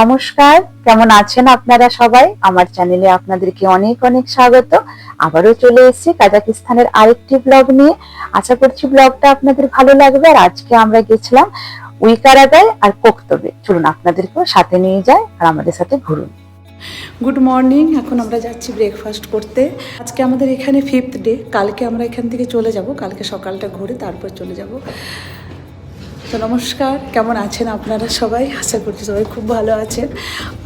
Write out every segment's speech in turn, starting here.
নমস্কার, কেমন আছেন আপনারা সবাই? আমার চ্যানেলে আপনাদেরকে অনেক অনেক স্বাগত। আবারও চলে এসেছি কাজাকিস্তানের আরেকটি ব্লগ নিয়ে। আশা করছি ব্লগটা আপনাদের ভালো লাগবে। আর আজকে আমরা গেছিলাম উইকারাগায় আর কোকতবে। চলুন আপনাদেরকেও সাথে নিয়ে যায় আর আমাদের সাথে ঘুরুন। গুড মর্নিং এখন আমরা যাচ্ছি ব্রেকফাস্ট করতে। আজকে আমাদের এখানে ফিফথ ডে কালকে আমরা এখান থেকে চলে যাব। কালকে সকালটা ঘুরে তারপর চলে যাব। তো নমস্কার, কেমন আছেন আপনারা সবাই? আশা করছি সবাই খুব ভালো আছেন।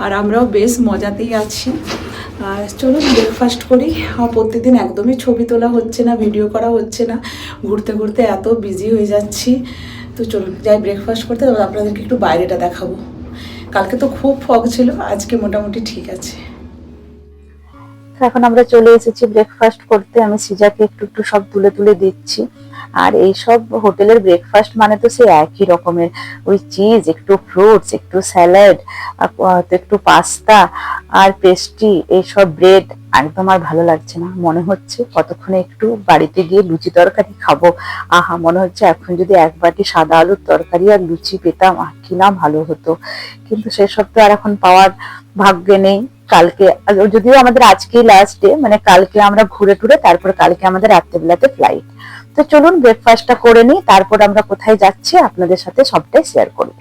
আর আমরাও বেশ মজাতেই আছি। আর চলুন ব্রেকফাস্ট করি। আমার প্রত্যেকদিন একদমই ছবি তোলা হচ্ছে না ভিডিও করা হচ্ছে না। ঘুরতে ঘুরতে এত বিজি হয়ে যাচ্ছি। তো চলুন, যাই ব্রেকফাস্ট করতে, তারপর আপনাদেরকে একটু বাইরেটা দেখাবো। কালকে তো খুব ফগ ছিল, আজকে মোটামুটি ঠিক আছে। এখন আমরা চলে এসেছি ব্রেকফাস্ট করতে। আমি সিজাকে একটু একটু সব তুলে তুলে দিচ্ছি আর এই সব হোটেলের ব্রেকফাস্ট মানে তো সে একই রকমের। ওই চিজ একটু ফ্রুটস একটু স্যালাড একটু পাস্তা আর পেস্ট্রি এইসব ব্রেড একদম আর ভালো লাগছে না। মনে হচ্ছে কতক্ষণে একটু বাড়িতে গিয়ে লুচি তরকারি খাব। আহা, মনে হচ্ছে এখন যদি এক বাটি সাদা আলুর তরকারি আর লুচি পেতাম কি না ভালো হতো। কিন্তু সেসব তো আর এখন পাওয়ার ভাগ্যে নেই। কালকে যদিও আমাদের আজকেই লাস্ট ডে মানে কালকে আমরা ঘুরে টুরে, তারপর কালকে আমাদের রাত্রেবেলাতে ফ্লাইট তো চলুন ব্রেকফাস্টটা করে নিই তারপর আমরা কোথায় যাচ্ছি আপনাদের সাথে সবটাই শেয়ার করব।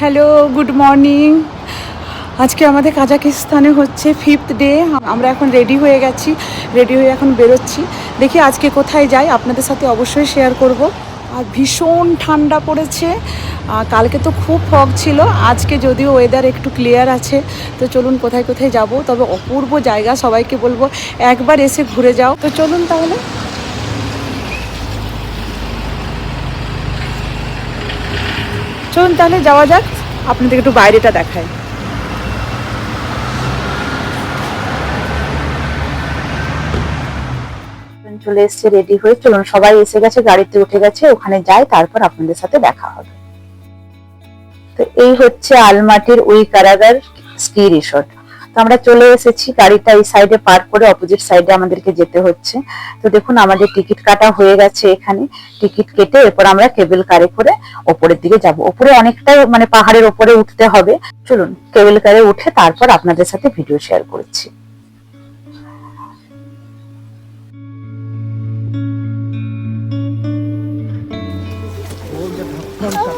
হ্যালো গুড মর্নিং আজকে আমাদের কাজাকিস্তানে হচ্ছে ফিফথ ডে আমরা এখন রেডি হয়ে গেছি রেডি হয়ে এখন বেরোচ্ছি। দেখি আজকে কোথায় যাই, আপনাদের সাথে অবশ্যই শেয়ার করব। আর ভীষণ ঠান্ডা পড়েছে। কালকে তো খুব ফগ ছিল, আজকে যদিও ওয়েদার একটু ক্লিয়ার আছে, তো চলুন কোথায় কোথায় যাব। তবে অপূর্ব জায়গা সবাইকে বলব, একবার এসে ঘুরে যাও। তো চলুন তাহলে। চলুন তাহলে যাওয়া যাক। আপনাদের একটু বাইরেটা দেখায় চলে এসছে রেডি হয়ে চলুন, সবাই এসে গেছে, গাড়িতে উঠে গেছে, ওখানে যায় তারপর আপনাদের সাথে দেখা হবে। তো এই হচ্ছে আলমাটির ওই কারাগার স্কি রিসোর্ট তো আমরা চলে এসেছি, গাড়িটা এই সাইডে পার্ক করে অপোজিট সাইডে আমাদেরকে যেতে হচ্ছে। তো দেখুন, আমাদের টিকিট কাটা হয়ে গেছে এখানে। টিকিট কেটে এরপর আমরা কেবল কারে করে ওপরের দিকে যাব। ওপরে অনেকটা মানে পাহাড়ের ওপরে উঠতে হবে। চলুন কেবল কারে উঠে তারপর আপনাদের সাথে ভিডিও শেয়ার করছি। যেটাতে আছে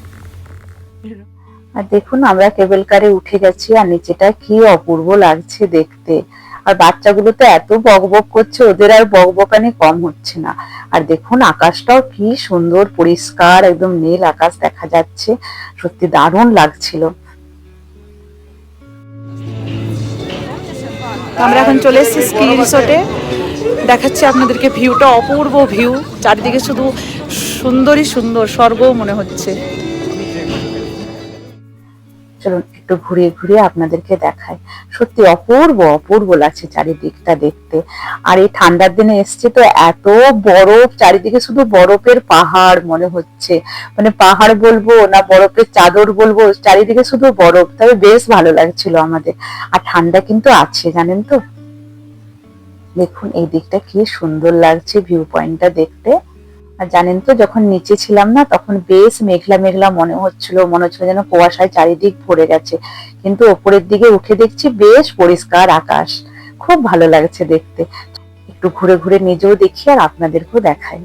আর দেখুন, আমরা কেবল কারে উঠে গেছি আর নিচেটা কি অপূর্ব লাগছে দেখতে। আর বাচ্চাগুলো তো এত বকবক করছে, ওদের আর বকবকানি কম হচ্ছে না। আর দেখুন, আকাশটাও কি সুন্দর, পরিষ্কার, একদম নীল আকাশ দেখা যাচ্ছে। সত্যি দারুণ লাগছিল। আমরা এখন চলে এসেছি স্কি রিসোর্টে দেখাচ্ছি আপনাদেরকে ভিউটা অপূর্ব ভিউ চারিদিকে শুধু সুন্দরই সুন্দর, স্বর্গও মনে হচ্ছে। চলুন, একটু ঘুরিয়ে ঘুরিয়ে আপনাদেরকে দেখাই। সত্যি অপূর্ব অপূর্ব লাগছে চারিদিকটা দেখতে। আর এই ঠান্ডার দিনে এসছে তো এত বরফ, চারিদিকে শুধু বরফের পাহাড় মনে হচ্ছে। মানে পাহাড় বলব না বরফের চাদর বলব, চারিদিকে শুধু বরফ। তবে বেশ ভালো লাগছিল আমাদের। আর ঠান্ডা কিন্তু আছে, জানেন তো? দেখুন, এই দিকটা কি সুন্দর লাগছে ভিউ পয়েন্টটা দেখতে। আর জানেন তো, যখন নিচে ছিলাম না, তখন বেশ মেঘলা মেঘলা মনে হচ্ছিল মনে হচ্ছিল যেন কুয়াশায় চারিদিক ভরে গেছে। কিন্তু ওপরের দিকে উঠে দেখছি বেশ পরিষ্কার আকাশ। খুব ভালো লাগছে দেখতে। একটু ঘুরে ঘুরে নিজেও দেখি আর আপনাদেরকেও দেখাই।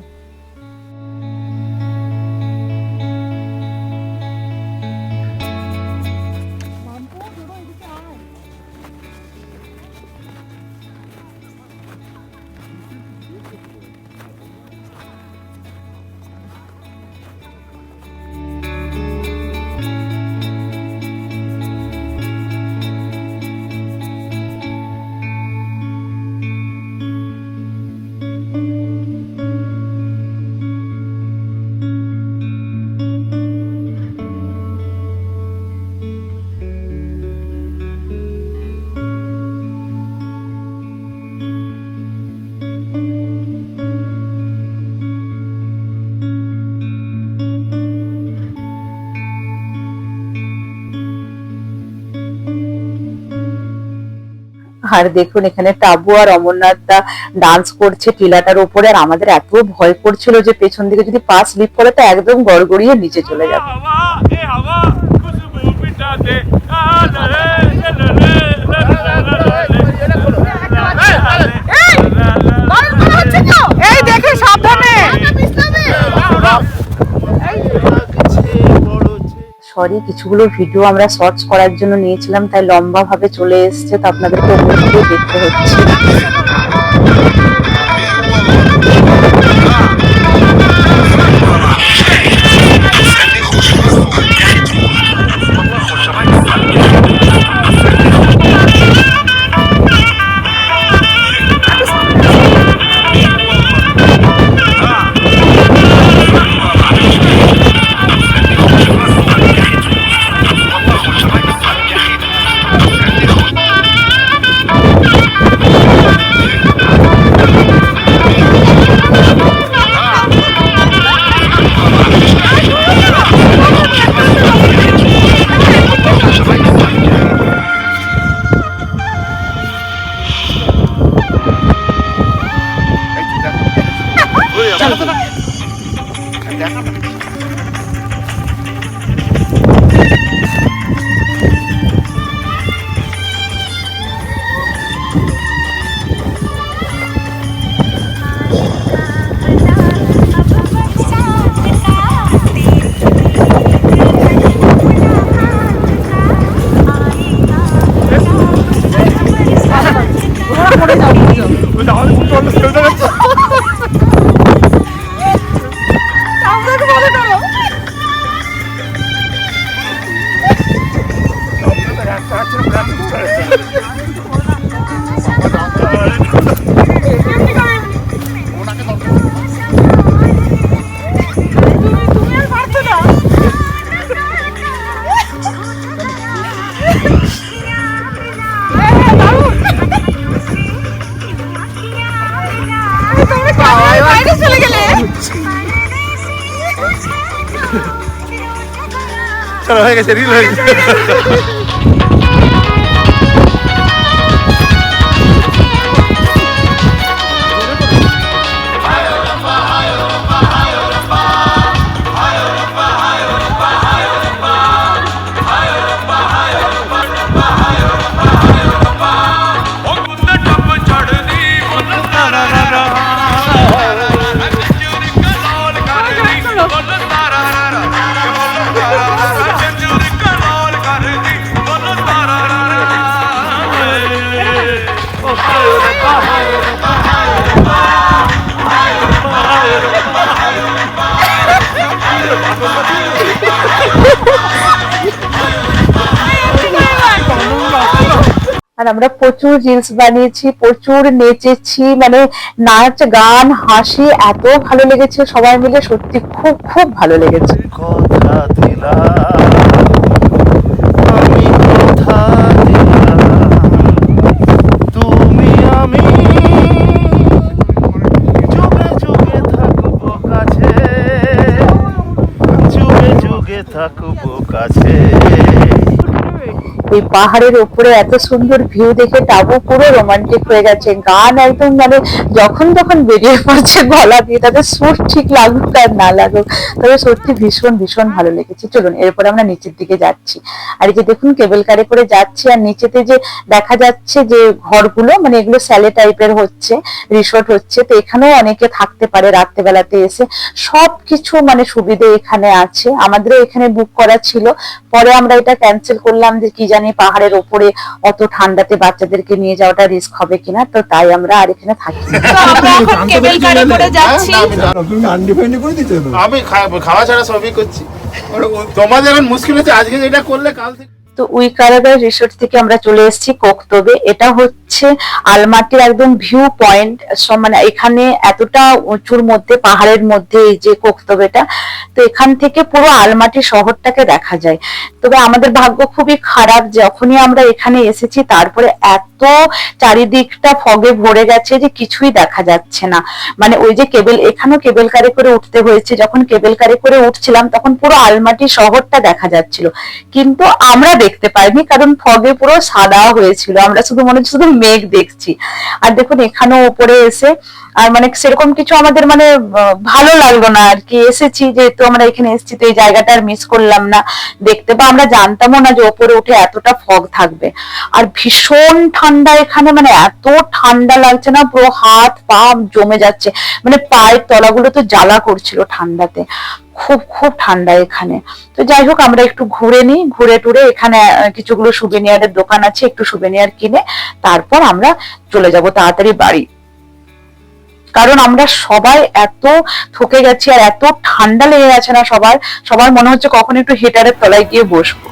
আর দেখুন, এখানে টাবু আর অমরনাথ দা ডান্স করছে টিলাটার উপরে, আর আমাদের এত ভয় করছিল যে পেছন দিকে যদি পা স্লিপ করে, তো একদম গড়গড়িয়ে নিচে চলে যাবে। সরি কিছুগুলো ভিডিও আমরা শর্টস করার জন্য নিয়েছিলাম, তাই লম্বা ভাবে চলে এসছে, তো আপনাদেরকে দেখতে হচ্ছে। चलो হয়ে গেছে রিল আর আমরা প্রচুর রিলস বানিয়েছি, প্রচুর নেচেছি মানে নাচ, গান, হাসি, এত ভালো লেগেছে সবাই মিলে, সত্যি খুব খুব ভালো লেগেছে। থাকব কাছে। ওই পাহাড়ের উপরে এত সুন্দর ভিউ দেখে টাবু পুরো রোমান্টিক হয়ে গেছে। গান একদম মানে যখন তখন বেরিয়ে পড়ছে গলা দিয়ে তাদের সুর ঠিক লাগুক আর না লাগুক। তবে সত্যি ভীষণ ভীষণ ভালো লেগেছে। চলুন, এরপরে আমরা নিচের দিকে যাচ্ছি। আর এই যে দেখুন কেবল কারে করে যাচ্ছি, আর নিচেতে যে দেখা যাচ্ছে যে ঘরগুলো মানে এগুলো স্যালে টাইপের হচ্ছে রিসোর্ট হচ্ছে, তো এখানেও অনেকে থাকতে পারে রাত্রেবেলাতে এসে। সবকিছু মানে সুবিধে এখানে আছে। আমাদেরও এখানে বুক করা ছিল। পরে আমরা এটা ক্যান্সেল করলাম যে কি জানি পাহাড়ের ওপরে অত ঠান্ডাতে বাচ্চাদেরকে নিয়ে যাওয়াটা রিস্ক হবে কিনা? তো তাই আমরা আর এখানে থাকি এখন আমি খাওয়া ছাড়া সবই করছি। তোমাদের এখন মুশকিল হচ্ছে আজকে এটা করলে কাল থেকে তো উই কারাগার রিসোর্ট থেকে আমরা চলে এসেছি কোকতবে এটা হচ্ছে আলমাটির একদম ভিউ পয়েন্ট মানে এখানে এতটা উঁচুর মধ্যে, পাহাড়ের মধ্যে এই যে কোকতবেটা তো এখান থেকে পুরো আলমাটি শহরটাকে দেখা যায়। তবে আমাদের ভাগ্য খুবই খারাপ, যখনই আমরা এখানে এসেছি, তারপরে এত চারিদিকটা ফগে ভরে গেছে যে কিছুই দেখা যাচ্ছে না। মানে ওই যে কেবল, এখানেও কেবল কারে করে উঠতে হয়েছে। যখন কেবল কারে করে উঠছিলাম, তখন পুরো আলমাটি শহরটা দেখা যাচ্ছিল। কিন্তু আমরা দেখতে পাইনি, কারণ ফগে পুরো সাদা হয়েছিল। আমরা শুধু মনে হচ্ছে শুধু মেঘ দেখছি। আর দেখুন, এখানেও উপরে এসে, আর মানে সেরকম কিছু আমাদের মানে ভালো লাগল না আর কি। এসেছি যেহেতু আমরা এখানে এসেছি, তো এই জায়গাটা আর মিস করলাম না দেখতে। বা আমরা জানতামও না যে ওপরে উঠে এতটা ফগ থাকবে। আর ভীষণ ঠান্ডা এখানে মানে এত ঠান্ডা লাগছে না, পুরো হাত পা জমে যাচ্ছে। মানে পায়ের তলাগুলো তো জ্বালা করছিল ঠান্ডাতে। খুব খুব ঠান্ডা এখানে। তো যাই হোক, আমরা একটু ঘুরে নিই, ঘুরে টুরে এখানে কিছুগুলো সুবেনিয়ারের দোকান আছে, একটু সুবেনিয়ার কিনে তারপর আমরা চলে যাব তাড়াতাড়ি বাড়ি। কারণ আমরা সবাই এত থকে গেছি আর এত ঠান্ডা লেগে গেছে না সবার সবার মনে হচ্ছে কখন একটু হিটারের তলায় গিয়ে বসবো।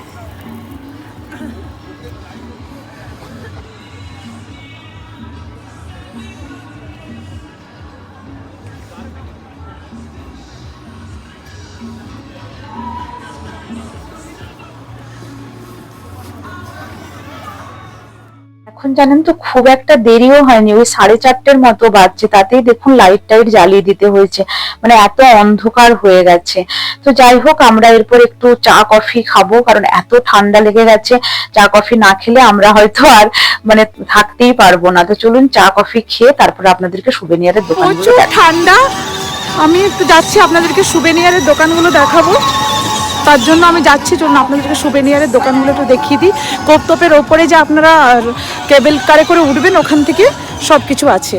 এখন জানেন তো খুব একটা দেরিও হয়নি। ওই সাড়ে চারটের মতো বাজছে তাতেই দেখুন লাইট টাইট জ্বালিয়ে দিতে হয়েছে। মানে এত অন্ধকার হয়ে গেছে। তো যাই হোক আমরা এরপর একটু চা কফি খাব কারণ এত ঠান্ডা লেগে গেছে। চা কফি না খেলে আমরা হয়তো আর মানে থাকতেই পারব না। তো চলুন চা কফি খেয়ে তারপরে আপনাদেরকে সুবেনিয়ারের প্রচুর ঠান্ডা। আমি একটু যাচ্ছি আপনাদেরকে সুবেনিয়ারের দোকানগুলো দেখাবো। তার জন্য আমি যাচ্ছি, চলুন আপনাদেরকে সুবেনিয়ারের দোকানগুলো একটু দেখিয়ে দিই। কোপতোপের ওপরে যে আপনারা কেবেল কারে করে উঠবেন, ওখান থেকে সব কিছু আছে।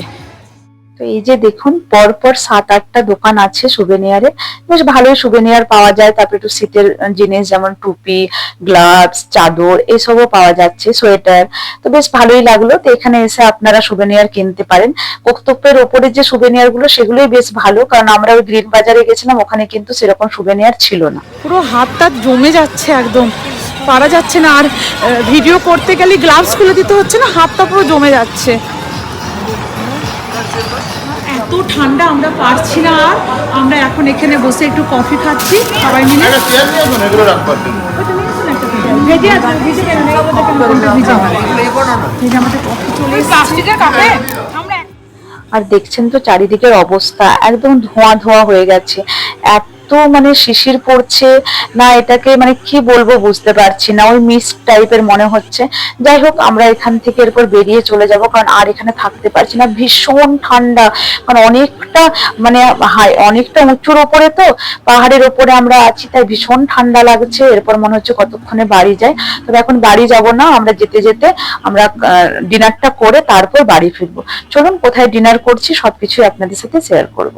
তো এই যে দেখুন পর পর সাত আটটা দোকান আছে সুবেনিয়ারে বেশ ভালোই সুবেনিয়ার পাওয়া যায়। তারপরে একটু শীতের জিনিস যেমন টুপি গ্লাভস চাদর, এসবও পাওয়া যাচ্ছে, সোয়েটার। তো বেশ ভালোই লাগল। তো এখানে এসে আপনারা সুবেনিয়ার কিনতে পারেন। কোকতোপের ওপরে যে সুবেনিয়ারগুলো, সেগুলোই বেশ ভালো। কারণ আমরা ওই গ্রিন বাজারে গেছিলাম, ওখানে কিন্তু সেরকম সুবেনিয়ার ছিল না। পুরো হাত টাত জমে যাচ্ছে একদম। পারা যাচ্ছে না। আর ভিডিও করতে গেলে গ্লাভস খুলে দিতে হচ্ছে না, হাতটা পুরো জমে যাচ্ছে। এত ঠান্ডা আমরা পারছি না আর। আমরা এখন এখানে বসে একটু কফি খাচ্ছি সবাই মিলে। আর দেখছেন তো চারিদিকের অবস্থা একদম ধোঁয়া ধোঁয়া হয়ে গেছে। এত মানে শিশির পড়ছে, না এটাকে মানে কি বলব বুঝতে পারছি না, ওই মিস টাইপের মনে হচ্ছে। যাই হোক, আমরা এখান থেকে এরপর বেরিয়ে চলে যাব, কারণ আর এখানে থাকতে পারছি না। ভীষণ ঠান্ডা, কারণ অনেকটা মানে হাই, অনেকটা উঁচুর ওপরে তো, পাহাড়ের ওপরে আমরা আছি, তাই ভীষণ ঠান্ডা লাগছে। এরপর মনে হচ্ছে কতক্ষণে বাড়ি যায়। তবে এখন বাড়ি যাব না, আমরা যেতে যেতে আমরা ডিনারটা করে তারপর বাড়ি ফিরবো। চলুন, কোথায় ডিনার করছি, সবকিছুই আপনাদের সাথে শেয়ার করব।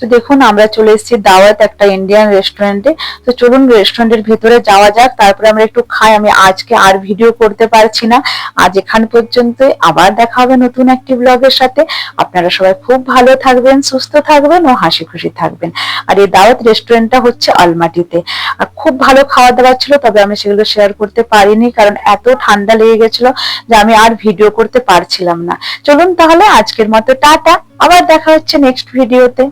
তো দেখুন, আমরা চলে এসেছি দাওয়াত একটা ইন্ডিয়ান রেস্টুরেন্টে তো চলুন রেস্টুরেন্টের ভেতরে যাওয়া যাক, তারপরে আমরা একটু খাই। আমি আজকে আর ভিডিও করতে পারছি না। আজ এখান পর্যন্ত আবার দেখা হবে নতুন একটি ব্লগের সাথে। আপনারা সবাই খুব ভালো থাকবেন, সুস্থ থাকবেন ও হাসি খুশি থাকবেন। আর এই দাওয়াত রেস্টুরেন্টটা হচ্ছে আলমাটিতে। আর খুব ভালো খাওয়া দাওয়া ছিল, তবে আমি সেগুলো শেয়ার করতে পারিনি, কারণ এত ঠান্ডা লেগে গেছিল যে আমি আর ভিডিও করতে পারছিলাম না। চলুন তাহলে আজকের মতো টাটা। আবার দেখা হচ্ছে নেক্সট ভিডিওতে